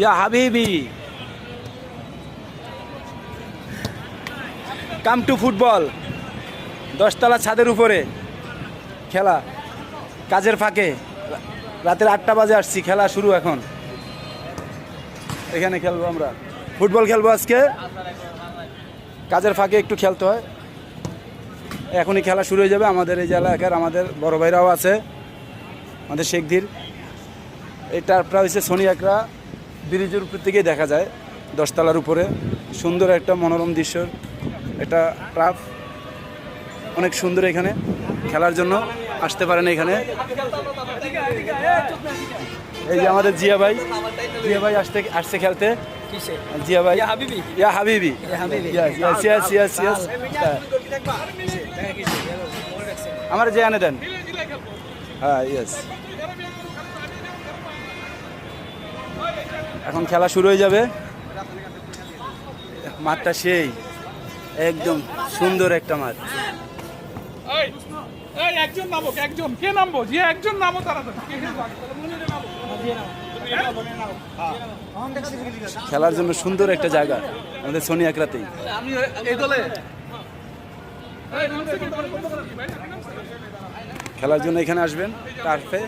ইয়া হাবিবি। Come to football দশতলা ছাদের উপরে। খেলা। কাজের ফাঁকে। রাতের আটটা বাজে আসছি, খেলা শুরু এখন। এখানে খেলব আমরা। ফুটবল খেলব আজকে। কাজের ফাঁকে একটু খেলতে হয়। এখনই খেলা শুরু হয়ে যাবে আমাদের এই এলাকার আমাদের বড় ভাইরাও আছে, আমাদের শেখধীর এই টার্ফটা হচ্ছে সোনি ব্রিজের উপর থেকেই দেখা যায় দশতলার উপরে। সুন্দর একটা মনোরম দৃশ্য এটা টার্ফ অনেক সুন্দর এখানে খেলার জন্য আসতে পারেন এখানে। এই যে আমাদের জিয়া ভাই জিয়া ভাই আসতে আসছে খেলতে। জিয়া ভাই। ইয়া হাবিবি? yes, yes. হ্যাঁ। আমার যে আনে দেন। হ্যাঁ ইয়েস এখন খেলা শুরু হয়ে যাবে। মাঠটা সেই একদম সুন্দর একটা মাঠ। একজন নামো একজন। কে নামবো? যে একজন নামো। খেলার জন্য সুন্দর একটা জায়গা আমাদের সোনি একরাতেই? খেলার জন্য এখানে আসবেন টার্ফে